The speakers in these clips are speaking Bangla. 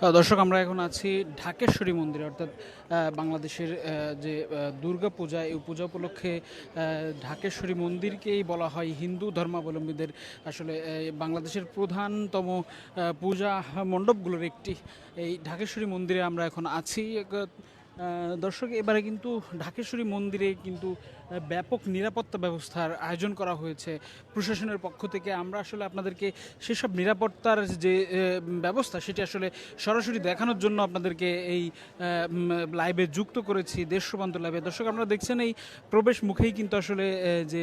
দর্শক, আমরা এখন আছি ঢাকেশ্বরী মন্দিরে, অর্থাৎ বাংলাদেশের যে দুর্গা পূজা এই পূজা উপলক্ষে ঢাকেশ্বরী মন্দিরকেই বলা হয় হিন্দু ধর্মাবলম্বীদের আসলে বাংলাদেশের প্রধানতম পূজা মণ্ডপগুলোর একটি। এই ঢাকেশ্বরী মন্দিরে আমরা এখন আছি। দর্শক, এবারে কিন্তু ঢাকেশ্বরী মন্দিরে কিন্তু ব্যাপক নিরাপত্তা ব্যবস্থার আয়োজন করা হয়েছে প্রশাসনের পক্ষ থেকে। আমরা আসলে আপনাদেরকে সেসব নিরাপত্তার যে ব্যবস্থা, সেটি আসলে সরাসরি দেখানোর জন্য আপনাদেরকে এই লাইভে যুক্ত করেছি দেশ সীমান্ত লাইভে দর্শক, আপনারা দেখছেন এই প্রবেশ মুখেই কিন্তু আসলে যে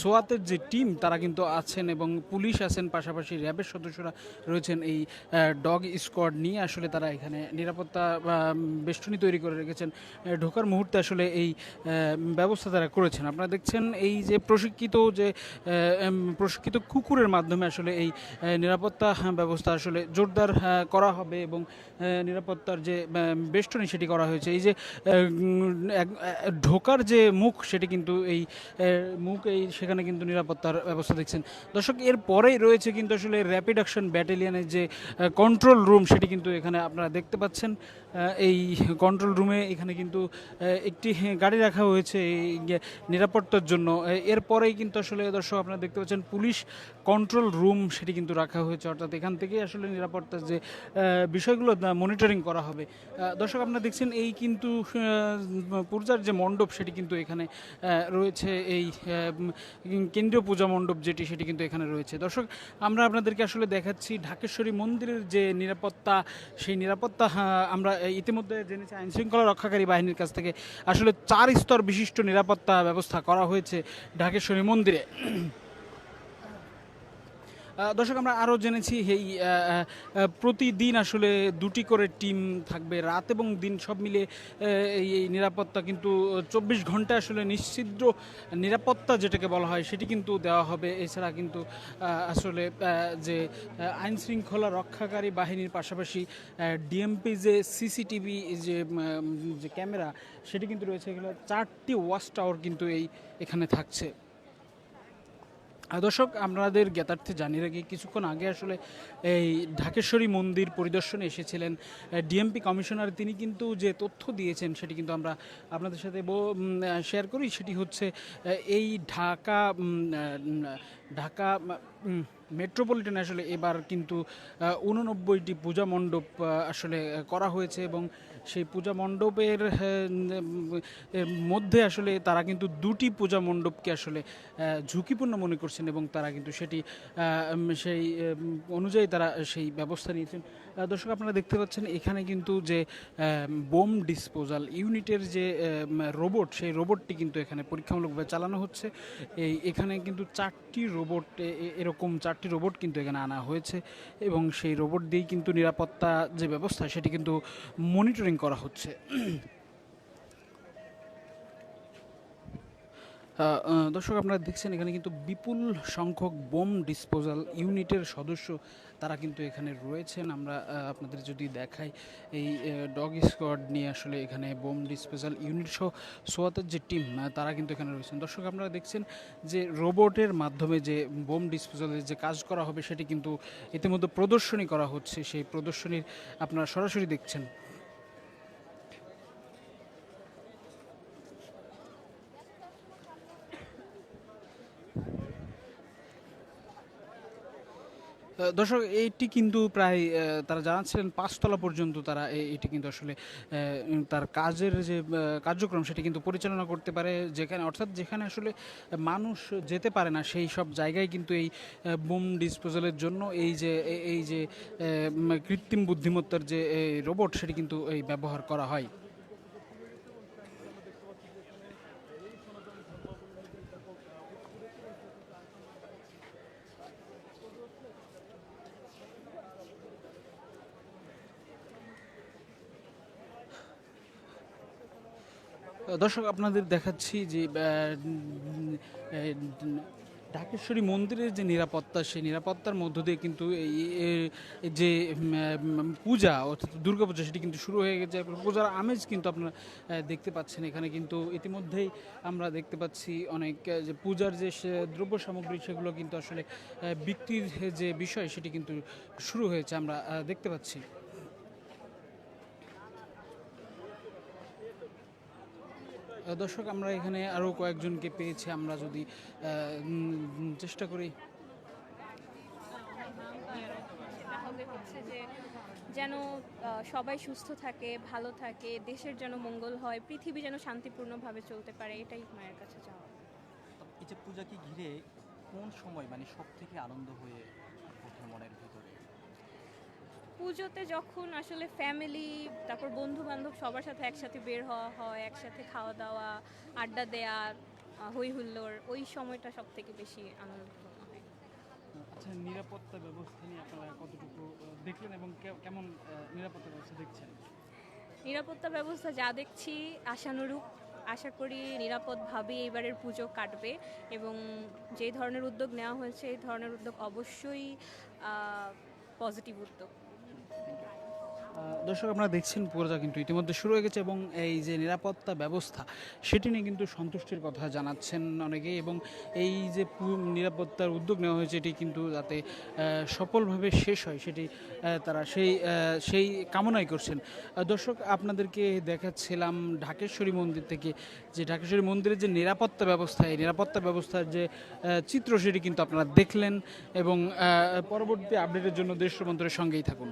সোয়াতের যে টিম তারা কিন্তু আছেন এবং পুলিশ আছেন, পাশাপাশি র্যাবের সদস্যরা রয়েছেন এই ডগ স্কোয়াড নিয়ে। আসলে তারা এখানে নিরাপত্তা বেষ্টনী তৈরি করে রেখেছেন। ঢোকার মুহূর্তে আসলে এই ব্যবস্থা তারা করেছেন। আপনারা দেখছেন এই যে প্রশিক্ষিত যে প্রশিক্ষিত কুকুরের মাধ্যমে আসলে এই নিরাপত্তা ব্যবস্থা আসলে জোরদার করা হবে এবং নিরাপত্তার যে বেষ্টনী সেটি করা হয়েছে। এই যে ঢোকার যে মুখ সেটি কিন্তু এই মুখ এই সেখানে কিন্তু নিরাপত্তার ব্যবস্থা দেখছেন। দর্শক, এর পরেই রয়েছে কিন্তু আসলে র্যাপিড অ্যাকশন ব্যাটালিয়নের যে কন্ট্রোল রুম সেটি কিন্তু এখানে আপনারা দেখতে পাচ্ছেন। এই কন্ট্রোল রুমে এখানে কিন্তু একটি গাড়ি রাখা হয়েছে, এই নিরাপত্তার জন্য। এরপরেই কিন্তু আসলে দর্শক আপনারা দেখতে পাচ্ছেন, পুলিশ কন্ট্রোল রুম সেটি কিন্তু রাখা হয়েছে। অর্থাৎ এখান থেকে আসলে নিরাপত্তার যে বিষয়গুলো মনিটরিং করা হবে। দর্শক আপনারা দেখছেন, এই কিন্তু পূজার যে মণ্ডপ সেটি কিন্তু এখানে রয়েছে। এই কেন্দ্রীয় পূজা মণ্ডপ যেটি, সেটি কিন্তু এখানে রয়েছে। দর্শক, আমরা আপনাদেরকে আসলে দেখাচ্ছি, ঢাকেশ্বরী মন্দিরের যে নিরাপত্তা, সেই নিরাপত্তা আমরা ইতিমধ্যে জেনেছি আইন শৃঙ্খলা রক্ষাকারী বাহিনীর কাছ থেকে আসলে চার স্তর বিশিষ্ট নিরাপত্তা ব্যবস্থা করা হয়েছে ঢাকেশ্বরী মন্দিরে। দর্শক, আমরা আরও জেনেছি, এই প্রতিদিন আসলে দুটি করে টিম থাকবে রাত এবং দিন। সব মিলে এই নিরাপত্তা কিন্তু চব্বিশ ঘণ্টা আসলে নিশ্চিদ্র নিরাপত্তা যেটাকে বলা হয়, সেটি কিন্তু দেওয়া হবে। এছাড়া কিন্তু আসলে যে আইন শৃঙ্খলা রক্ষাকারী বাহিনীর পাশাপাশি ডিএমপি যে সিসিটিভি যে যে ক্যামেরা, সেটি কিন্তু রয়েছে। এগুলো চারটি ওয়াচ টাওয়ার কিন্তু এই, এখানে থাকছে। দর্শক, আপনাদের জ্ঞাতার্থে জানিয়ে রাখি, কিছুক্ষণ আগে আসলে এই ঢাকেশ্বরী মন্দির পরিদর্শনে এসেছিলেন ডিএমপি কমিশনার। তিনি কিন্তু যে তথ্য দিয়েছেন, সেটি কিন্তু আমরা আপনাদের সাথে শেয়ার করি। সেটি হচ্ছে এই ঢাকা ঢাকা মেট্রোপলিটন আসলে এবার কিন্তু উননব্বইটি পূজা মণ্ডপ আসলে করা হয়েছে এবং সেই পূজা মণ্ডপের মধ্যে আসলে তারা কিন্তু দুটি পূজা মণ্ডপকে আসলে ঝুঁকিপূর্ণ মনে করছেন এবং তারা কিন্তু সেটি সেই অনুযায়ী তারা সেই ব্যবস্থা নিয়েছেন। দর্শক আপনারা দেখতে পাচ্ছেন এখানে কিন্তু যে বোম ডিসপোজাল ইউনিটের যে রোবট, সেই রোবটটি কিন্তু এখানে পরীক্ষামূলকভাবে চালানো হচ্ছে। এই, এখানে কিন্তু চারটি রোবট এরকম চারটি রোবট কিন্তু এখানে আনা হয়েছে এবং সেই রোবট দিয়েই কিন্তু নিরাপত্তা যে ব্যবস্থা, সেটি কিন্তু মনিটরিং করা হচ্ছে। দর্শক, আপনারা দেখছেন এখানে কিন্তু বিপুল সংখ্যক বোম ডিসপোজাল ইউনিটের সদস্য তারা কিন্তু এখানে রয়েছেন। আমরা আপনাদের যদি দেখাই, এই ডগ স্কোয়াড নিয়ে আসলে এখানে বোম ডিসপোজাল ইউনিট সহ সোয়াতের যে টিম তারা কিন্তু এখানে রয়েছেন। দর্শক, আপনারা দেখছেন যে রোবটের মাধ্যমে যে বোম ডিসপোজালের যে কাজ করা হবে, সেটি কিন্তু ইতিমধ্যে প্রদর্শনী করা হচ্ছে। সেই প্রদর্শনীর আপনারা সরাসরি দেখছেন। দর্শক, এইটি কিন্তু প্রায় তারা জানাচ্ছিলেন পাঁচতলা পর্যন্ত তারা এটি কিন্তু আসলে তার কাজের যে কার্যক্রম সেটি কিন্তু পরিচালনা করতে পারে যেখানে, অর্থাৎ যেখানে আসলে মানুষ যেতে পারে না সেই সব জায়গায় কিন্তু এই বোম ডিসপোজালের জন্য এই যে এই যে কৃত্রিম বুদ্ধিমত্তার যে রোবট সেটি কিন্তু এই ব্যবহার করা হয়। দর্শক, আপনাদের দেখাচ্ছি যে ঢাকেশ্বরী মন্দিরের যে নিরাপত্তা, সেই নিরাপত্তার মধ্য দিয়ে কিন্তু এই যে পূজা, অর্থাৎ দুর্গাপূজা, সেটি কিন্তু শুরু হয়ে গেছে। পূজার আমেজ কিন্তু আপনারা দেখতে পাচ্ছেন। এখানে কিন্তু ইতিমধ্যেই আমরা দেখতে পাচ্ছি অনেক যে পূজার যে দ্রব্য সামগ্রী, সেগুলো কিন্তু আসলে বিক্রির যে বিষয়, সেটি কিন্তু শুরু হয়েছে। আমরা দেখতে পাচ্ছি। দর্শক আমরা এখানে আরও কয়েকজনকে পেয়েছি। আমরা যদি চেষ্টা করি। সেটা হচ্ছে যে যেন সবাই সুস্থ থাকে ভালো থাকে দেশের যেন মঙ্গল হয় পৃথিবী যেন শান্তিপূর্ণভাবে চলতে পারে এটাই মায়ের কাছে চাওয়া। এই যে পূজাকে ঘিরে কোন সময় মানে সব থেকে আনন্দ হয়ে পুজোতে যখন আসলে ফ্যামিলি তারপর বন্ধু বান্ধব সবার সাথে একসাথে বের হওয়া হয় একসাথে খাওয়া দাওয়া আড্ডা দেওয়া আহ, হই হুল্লোড় ওই সময়টা সব থেকে বেশি আনন্দ হয়। আচ্ছা নিরাপত্তা ব্যবস্থা নিয়ে আপনারা কতটুকু দেখলেন এবং কেমন নিরাপত্তা ব্যবস্থা দেখছেন? নিরাপত্তা ব্যবস্থা যা দেখছি আশানুরূপ আশা করি নিরাপদভাবে এবারের পুজো কাটবে এবং যে ধরনের উদ্যোগ নেওয়া হয়েছে এই ধরনের উদ্যোগ অবশ্যই পজিটিভ উদ্যোগ। দর্শক, আপনারা দেখছেন পূজা কিন্তু ইতিমধ্যে শুরু হয়ে গেছে এবং এই যে নিরাপত্তা ব্যবস্থা, সেটি নিয়ে কিন্তু সন্তুষ্টির কথা জানাচ্ছেন অনেকেই এবং এই যে নিরাপত্তার উদ্যোগ নেওয়া হয়েছে, এটি কিন্তু যাতে সফলভাবে শেষ হয়, সেটি তারা সেই সেই কামনাই করছেন। দর্শক, আপনাদেরকে দেখাচ্ছিলাম ঢাকেশ্বরী মন্দির থেকে যে ঢাকেশ্বরী মন্দিরের যে নিরাপত্তা ব্যবস্থা, এই নিরাপত্তা ব্যবস্থার যে চিত্র, সেটি কিন্তু আপনারা দেখলেন এবং পরবর্তী আপডেটের জন্য দেশ সঙ্গেই থাকুন।